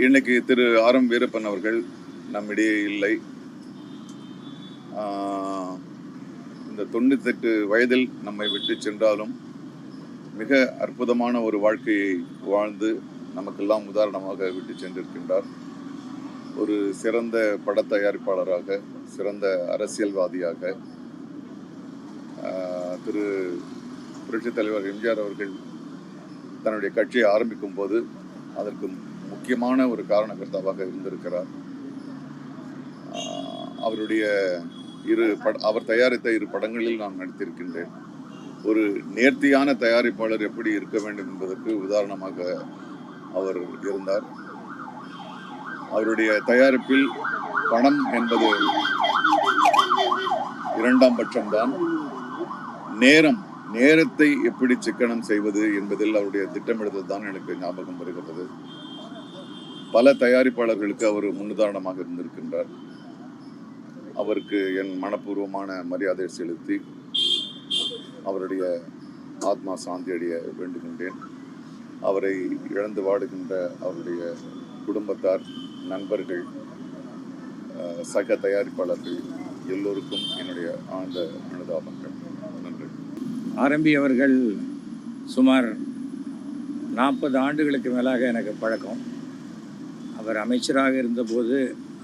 இன்னைக்கு திரு R M Veerappan அவர்கள் நம்மிடையே இல்லை. இந்த தொண்ணூத்தெட்டு வயதில் நம்மை விட்டு சென்றாலும் மிக அற்புதமான ஒரு வாழ்க்கையை வாழ்ந்து நமக்கெல்லாம் உதாரணமாக விட்டு சென்றிருக்கின்றார். ஒரு சிறந்த பட தயாரிப்பாளராக சிறந்த அரசியல்வாதியாக திரு புரட்சித் தலைவர் எம்ஜிஆர் அவர்கள் தன்னுடைய கட்சியை ஆரம்பிக்கும் போது அதற்கு முக்கியமான ஒரு காரணகர்த்தாவாக இருந்திருக்கிறார். அவருடைய இரு பட அவர் தயாரித்த இரு படங்களில் நான் நடித்திருக்கின்றேன். ஒரு நேர்த்தியான தயாரிப்பாளர் எப்படி இருக்க வேண்டும் என்பதற்கு உதாரணமாக அவர் இருந்தார். அவருடைய தயாரிப்பில் பணம் என்பது இரண்டாம் பட்சம்தான். நேரம் நேரத்தை எப்படி சிக்கனம் செய்வது என்பதில் அவருடைய திட்டமிடுதல் தான் எனக்கு ஞாபகம் வருகிறது பல தயாரிப்பாளர்களுக்கு அவர் முன்னுதாரணமாக இருந்திருக்கின்றார். அவருக்கு என் மனப்பூர்வமான மரியாதை செலுத்தி அவருடைய ஆத்மா சாந்தி அடைய வேண்டுகின்றேன். அவரை இழந்து வாடுகின்ற அவருடைய குடும்பத்தார் நண்பர்கள் சக தயாரிப்பாளர்கள் எல்லோருக்கும் என்னுடைய ஆழ்ந்த அனுதாபங்கள் நன்றி. ஆரம்பி அவர்கள் சுமார் நாற்பது ஆண்டுகளுக்கு மேலாக எனக்கு பழக்கம். அவர் அமைச்சராக இருந்தபோது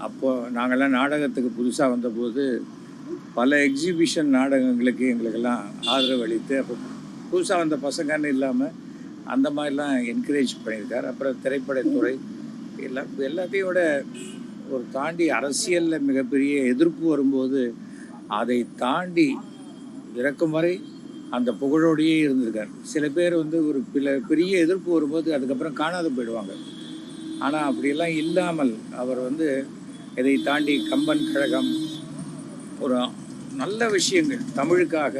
அப்போது நாங்கள்லாம் நாடகத்துக்கு புதுசாக வந்தபோது பல எக்ஸிபிஷன் நாடகங்களுக்கு எங்களுக்கெல்லாம் ஆதரவு அளித்து அப்போ புதுசாக வந்த பசங்கன்னு இல்லாமல் அந்த மாதிரிலாம் என்கரேஜ் பண்ணியிருக்கார். அப்புறம் திரைப்படத்துறை எல்லாம் எல்லாத்தையும் விட ஒரு தாண்டி அரசியலில் மிகப்பெரிய எதிர்ப்பு வரும்போது அதை தாண்டி இறக்கும் வரை அந்த புகழோடையே இருந்திருக்கார். சில பேர் வந்து ஒரு பில பெரிய எதிர்ப்பு வரும்போது அதுக்கப்புறம் காணாத போயிடுவாங்க. ஆனால் அப்படியெல்லாம் இல்லாமல் அவர் வந்து இதை தாண்டி கம்பன் கழகம் ஒரு நல்ல விஷயங்கள் தமிழுக்காக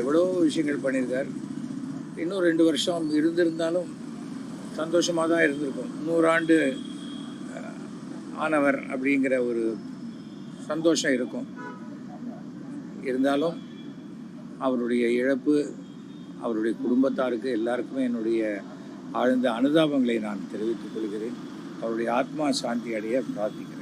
எவ்வளோ விஷயங்கள் பண்ணியிருக்கார். இன்னும் ரெண்டு வருஷம் இருந்திருந்தாலும் சந்தோஷமாக தான் இருந்திருக்கும். நூறாண்டு ஆனவர் அப்படிங்கிற ஒரு சந்தோஷம் இருக்கும். இருந்தாலும் அவருடைய இழப்பு அவருடைய குடும்பத்தாருக்கு எல்லாருக்குமே என்னுடைய ஆழ்ந்த அனுதாபங்களை நான் தெரிவித்துக் கொள்கிறேன். அவருடைய ஆத்மா சாந்தி அடைய பிரார்த்திக்கிறேன்.